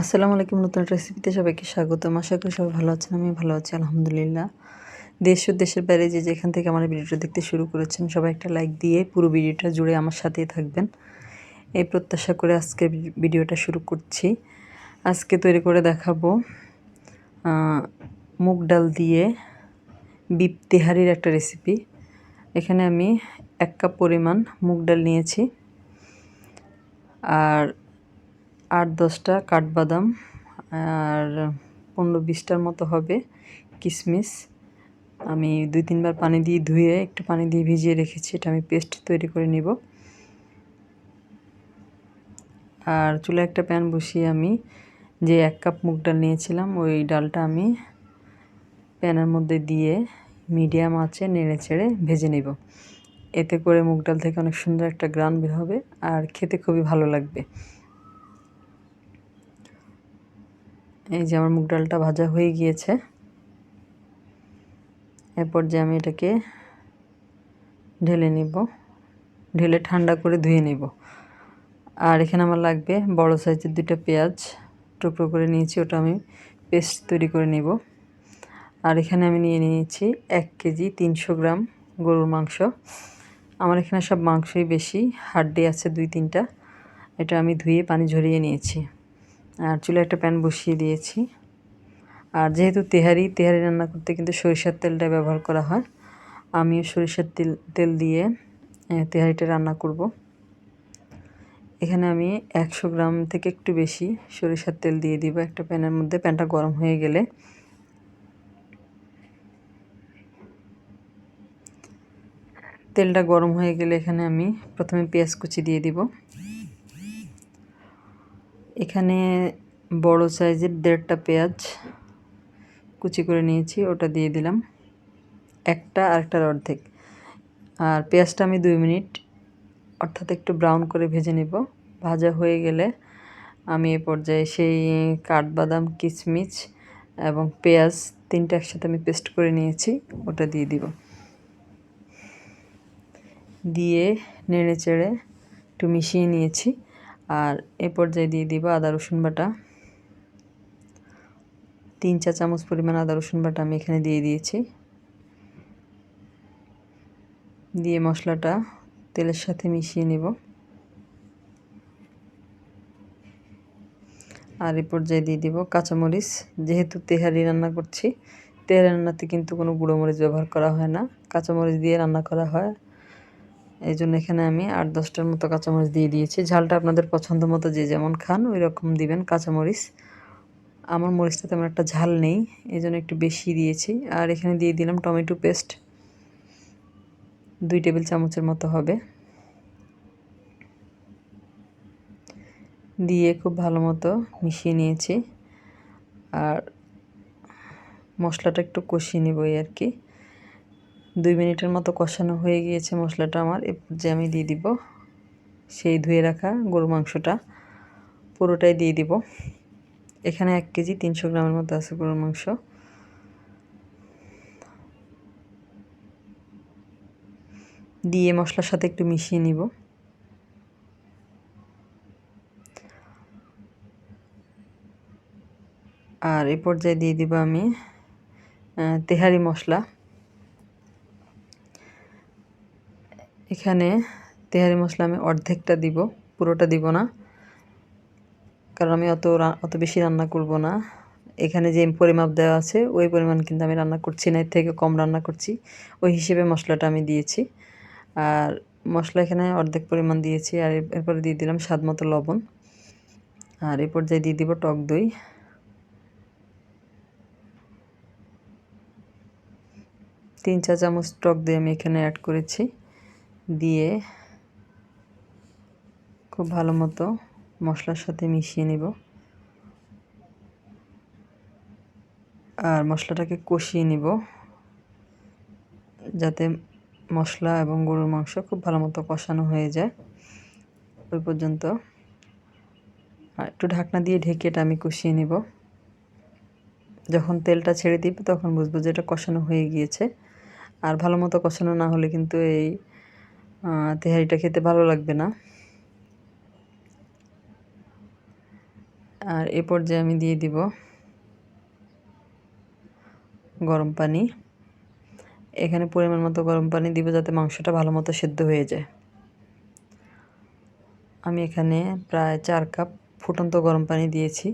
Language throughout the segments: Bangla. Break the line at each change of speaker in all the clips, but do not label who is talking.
আসসালামু আলাইকুম, নতুন রেসিপিতে সবাইকে স্বাগতম। আশা করি সবাই ভালো আছেন আমি ভালো আছি, আলহামদুলিল্লাহ। দেশ ও দেশের বাইরে যে যেখান থেকে আমার ভিডিওটা দেখতে শুরু করেছেন, সবাই একটা লাইক দিয়ে পুরো ভিডিওটা জুড়ে আমার সাথেই থাকবেন। এই প্রত্যাশা করে আজকে ভিডিওটা শুরু করছি। আজকে তৈরি করে দেখাবো মুগ ডাল দিয়ে বিপ তেহারির একটা রেসিপি এখানে আমি এক কাপ পরিমাণ মুগ ডাল নিয়েছি। আর আট দশটা কাঠবাদাম আর পনেরো বিশটার মতো হবে কিশমিশ আমি দুই তিনবার পানি দিয়ে ধুয়ে একটু পানি দিয়ে ভিজিয়ে রেখেছি, এটা আমি পেস্ট তৈরি করে নিব। আর চুলে একটা প্যান বসিয়ে আমি যে এক কাপ মুগ ডাল নিয়েছিলাম, ওই ডালটা আমি প্যানের মধ্যে দিয়ে মিডিয়াম আঁচে নেড়ে চেড়ে ভেজে নেব। এতে করে মুগ ডাল থেকে অনেক সুন্দর একটা গ্রান বের হবে আর খেতে খুবই ভালো লাগবে। এই যে আমার মুগ ডালটা ভাজা হয়ে গিয়েছে। এরপর যে আমি এটাকে ঢেলে নিব। ঢেলে ঠান্ডা করে ধুয়ে নিব। আর এখানে আমার লাগবে বড় সাইজের দুইটা পেঁয়াজ টুকরো করে নিয়েছি, ওটা আমি পেস্ট তৈরি করে নিব। আর এখানে আমি নিয়ে নিয়েছি এক কেজি তিনশো গ্রাম গরুর মাংস। আমার এখানে সব মাংসই বেশি, হাড্ডি আছে দুই তিনটা। এটা আমি ধুয়ে পানি ঝরিয়ে নিয়েছি। আর চুলে একটা প্যান বসিয়ে দিয়েছি। আর যেহেতু তেহারি তেহারি রান্না করতে কিন্তু সরিষার তেলটা ব্যবহার করা হয়, আমিও সরিষার তেল তেল দিয়ে তেহারিটা রান্না করব। এখানে আমি একশো গ্রাম থেকে একটু বেশি সরিষার তেল দিয়ে দিব একটা প্যানের মধ্যে, প্যানটা গরম হয়ে গেলে। তেলটা গরম হয়ে গেলে এখানে আমি প্রথমে পেঁয়াজ কুচি দিয়ে দিব। এখানে বড় সাইজের দেড়টা পেঁয়াজ কুচি করে নিয়েছি, ওটা দিয়ে দিলাম। একটা আরেকটার অর্ধেক। আর পেঁয়াজটা আমি দুই মিনিট অর্থাৎ একটু ব্রাউন করে ভেজে নেব। ভাজা হয়ে গেলে আমি এ পর্যায়ে সেই কাঠবাদাম কিশমিচ এবং পেঁয়াজ তিনটা একসাথে আমি পেস্ট করে নিয়েছি, ওটা দিয়ে দিব। দিয়ে নেড়ে চেড়ে একটু মিশিয়ে নিয়েছি। আর এ পর্যায়ে দিয়ে দিব আদা, রসুন বাটা। তিন চা চামচ পরিমাণ আদা, রসুন বাটা আমি এখানে দিয়ে দিয়েছি। দিয়ে মশলাটা তেলের সাথে মিশিয়ে নেব। আর এ পর্যায়ে দিয়ে দিব কাঁচামরিচ। যেহেতু তেহারি রান্না করছি, তেহারি রান্নাতে কিন্তু কোনো গুঁড়ো মরিচ ব্যবহার করা হয় না। কাঁচামরিচ দিয়ে রান্না করা হয়। এই জন্য এখানে আমি আট দশটার মতো কাঁচামরিচ দিয়ে দিয়েছি। ঝালটা আপনাদের পছন্দ মতো যে যেমন খান ওই রকম দিবেন কাঁচামরিচ। আমার মরিচটা তেমন একটা ঝাল নেই এই জন্য একটু বেশি দিয়েছি। আর এখানে দিয়ে দিলাম টমেটো পেস্ট। দুই টেবিল চামচের মতো হবে। দিয়ে খুব ভালো মতো মিশিয়ে নিয়েছি। আর মশলাটা একটু কষিয়ে নেব আর কি। দুই মিনিটের মতো কষানো হয়ে গিয়েছে মশলাটা আমার। এ পর্যায়ে আমি দিয়ে দিব, সেই ধুয়ে রাখা গরু মাংসটা পুরোটাই দিয়ে দিব। এখানে এক কেজি তিনশো গ্রামের মতো আছে গরুর মাংস। দিয়ে মশলার সাথে একটু মিশিয়ে নিব। আর এ পর্যায়ে দিয়ে দিব আমি তেহারি মশলা। এখানে তেহারি মশলা আমি অর্ধেকটা দিব, পুরোটা দিব না। কারণ আমি অত অত বেশি রান্না করব না। এখানে যে পরিমাপ দেওয়া আছে, ওই পরিমাণ কিন্তু আমি রান্না করছি না, এর থেকে কম রান্না করছি। ওই হিসেবে মশলাটা আমি দিয়েছি। আর মশলা এখানে অর্ধেক পরিমাণ দিয়েছি, আর এরপরে দিয়ে দিলাম স্বাদ মতো লবণ। আর এ পর্যায়ে দিয়ে দিব টক দই। তিন চা চামচ টক দই আমি এখানে অ্যাড করেছি। দিয়ে খুব ভালো মতো মশলার সাথে মিশিয়ে নেব। আর মশলাটাকে কষিয়ে নিব, যাতে মশলা এবং গরুর মাংস খুব ভালো মতো কষানো হয়ে যায়। ওই পর্যন্ত। আর একটু ঢাকনা দিয়ে ঢেকে এটা আমি কষিয়ে নিব। যখন তেলটা ছেড়ে দিব তখন বুঝব যে এটা কষানো হয়ে গিয়েছে। আর ভালো মতো কষানো না হলে কিন্তু এই তেহারিটা খেতে ভালো লাগবে না। আর এ পর্যায়ে আমি দিয়ে দিব গরম পানি। এখানে পরিমাণ মতো গরম পানি দিব যাতে মাংসটা ভালো মতো সেদ্ধ হয়ে যায়। আমি এখানে প্রায় চার কাপ ফুটন্ত গরম পানি দিয়েছি।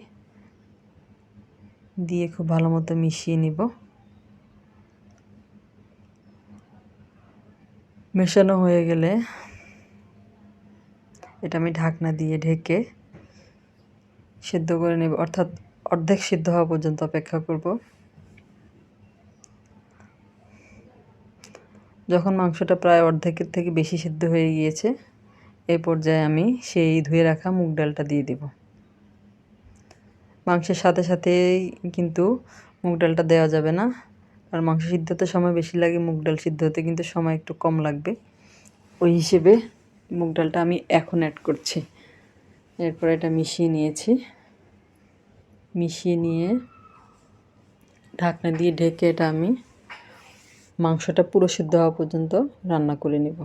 দিয়ে খুব ভালো মতো মিশিয়ে নিব। মেশানো হয়ে গেলে এটা আমি ঢাকনা দিয়ে ঢেকে সিদ্ধ করে নেব, অর্থাৎ অর্ধেক সিদ্ধ হওয়া পর্যন্ত অপেক্ষা করব। যখন মাংসটা প্রায় অর্ধেকের থেকে বেশি সিদ্ধ হয়ে গিয়েছে এই পর্যায়ে আমি সেই ধুয়ে রাখা মুগ ডালটা দিয়ে দেব। মাংসের সাথে সাথেই কিন্তু মুগ ডালটা দেওয়া যাবে না। আর মাংস সিদ্ধ হতে সময় বেশি লাগে মুগ ডাল সিদ্ধ হতে কিন্তু সময় একটু কম লাগবে। ওই হিসেবে মুগ ডালটা আমি এখন অ্যাড করছি। এরপর এটা মিশিয়ে নিয়েছি। মিশিয়ে নিয়ে ঢাকনা দিয়ে ঢেকে এটা আমি মাংসটা পুরো সিদ্ধ হওয়া পর্যন্ত রান্না করে নেব।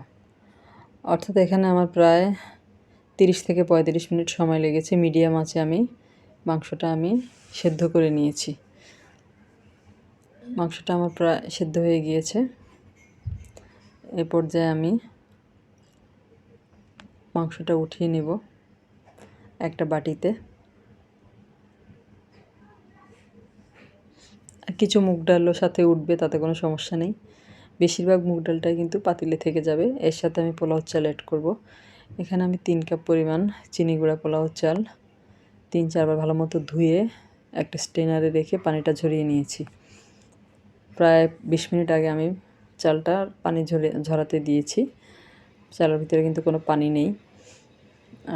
অর্থাৎ এখানে আমার প্রায় তিরিশ থেকে পঁয়ত্রিশ মিনিট সময় লেগেছে। মিডিয়াম আছে আমি মাংসটা আমি সেদ্ধ করে নিয়েছি। মাংসটা আমার প্রায় সেদ্ধ হয়ে গিয়েছে। এ পর্যায়ে আমি মাংসটা উঠিয়ে নেব একটা বাটিতে। কিছু মুগ ডালও সাথে উঠবে, তাতে কোনো সমস্যা নেই। বেশিরভাগ মুগ ডালটাই কিন্তু পাতিলে থেকে যাবে। এর সাথে আমি পোলাও চাল অ্যাড করব। এখানে আমি তিন কাপ পরিমাণ চিনি গুঁড়া পোলাও চাল, তিন চারবার ভালো মতো ধুয়ে একটা স্টেনারে রেখে পানিটা ঝরিয়ে নিয়েছি। প্রায় বিশ মিনিট আগে আমি চালটা পানি ঝরে, ঝরাতে দিয়েছি। চালের ভিতরে কিন্তু কোনো পানি নেই।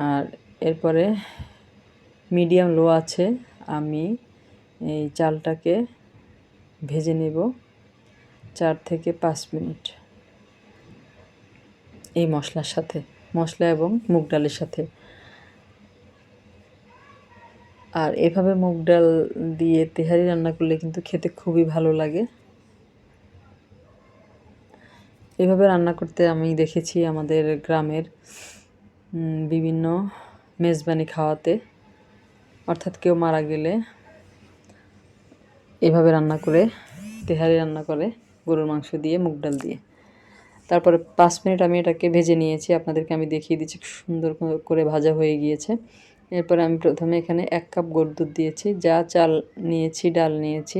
আর এরপরে মিডিয়াম লো আছে, আমি এই চালটাকে ভেজে নেব চার থেকে পাঁচ মিনিট এই মশলার সাথে, মশলা এবং মুগ ডালের সাথে। আর এভাবে মুগ ডাল দিয়ে তেহারি রান্না করলে কিন্তু খেতে খুবই ভালো লাগে। এভাবে রান্না করতে আমি দেখেছি আমাদের গ্রামের বিভিন্ন মেজবানি খাওয়াতে। অর্থাৎ কেউ মারা গেলে এভাবে রান্না করে, তেহারি রান্না করে গরুর মাংস দিয়ে, মুগ ডাল দিয়ে। তারপরে পাঁচ মিনিট আমি এটাকে ভেজে নিয়েছি, আপনাদেরকে আমি দেখিয়ে দিচ্ছি সুন্দর করে ভাজা হয়ে গিয়েছে। এরপরে আমি প্রথমে এখানে এক কাপ গরুর দুধ দিয়েছি, যা চাল নিয়েছি, ডাল নিয়েছি।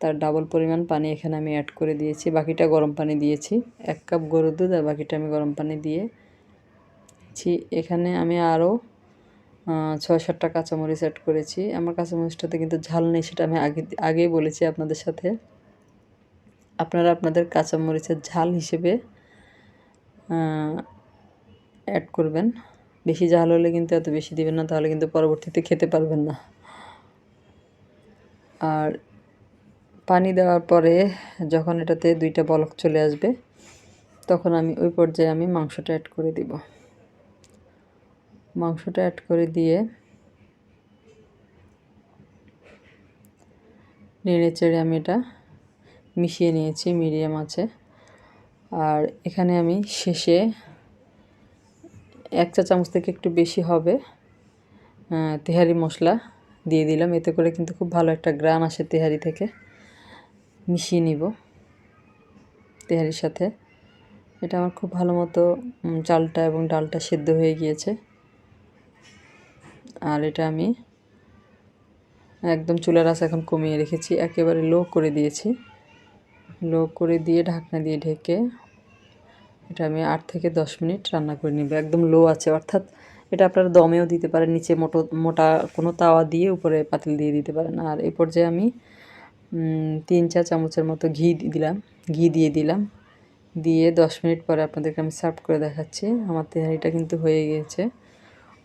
তার ডাবল পরিমাণ পানি এখানে আমি অ্যাড করে দিয়েছি। বাকিটা গরম পানি দিয়েছি। এক কাপ গরুর দুধ আর বাকিটা আমি গরম পানি দিয়েছি। এখানে আমি আরও ছয় সাতটা কাঁচামরিচ অ্যাড করেছি। আমার কাঁচামরিচটাতে কিন্তু ঝাল নেই, সেটা আমি আগে, আগেই বলেছি আপনাদের সাথে। আপনারা আপনাদের কাঁচামরিচের ঝাল হিসেবে অ্যাড করবেন। বেশি ঝাল হলে কিন্তু এত বেশি দিবেন না, তাহলে কিন্তু পরবর্তীতে খেতে পারবেন না। আর পানি দেওয়ার পরে যখন এটাতে দুইটা বলক চলে আসবে, তখন আমি ওই পর্যায়ে আমি মাংসটা অ্যাড করে দিব। মাংসটা অ্যাড করে দিয়ে নেড়ে চেড়ে আমি এটা মিশিয়ে নিয়েছি, মিডিয়াম আছে। আর এখানে আমি শেষে এক চা চামচ থেকে একটু বেশি হবে তেহারি মশলা দিয়ে দিলাম। এতে করে কিন্তু খুব ভালো একটা গ্রান আসে তেহারি থেকে। মিশিয়ে নিব তেহারির সাথে। এটা আমার খুব ভালো মতো চালটা এবং ডালটা সেদ্ধ হয়ে গিয়েছে। আর এটা আমি একদম চুলার আঁচ এখন কমিয়ে রেখেছি, একেবারে লো করে দিয়েছি। লো করে দিয়ে ঢাকনা দিয়ে ঢেকে এটা আমি আট থেকে দশ মিনিট রান্না করে নিব। একদম লো আছে, অর্থাৎ এটা আপনারা দমেও দিতে পারেন, নিচে মোটো, মোটা কোনো তাওয়া দিয়ে উপরে পাতিল দিয়ে দিতে পারেন। আর এই পর্যায়ে আমি তিন চা চামচের মতো ঘি দিলাম। ঘি দিয়ে দিলাম। দিয়ে দশ মিনিট পরে আপনাদেরকে আমি সার্ভ করে দেখাচ্ছি। আমার তেহারিটা কিন্তু হয়ে গিয়েছে।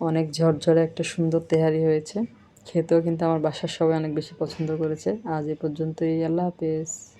অনেক ঝরঝরে একটা সুন্দর তেহারি হয়েছে। খেতেও কিন্তু আমার বাসার সবাই অনেক বেশি পছন্দ করেছে। আজ এ পর্যন্তই। আল্লাহ হাফেজ।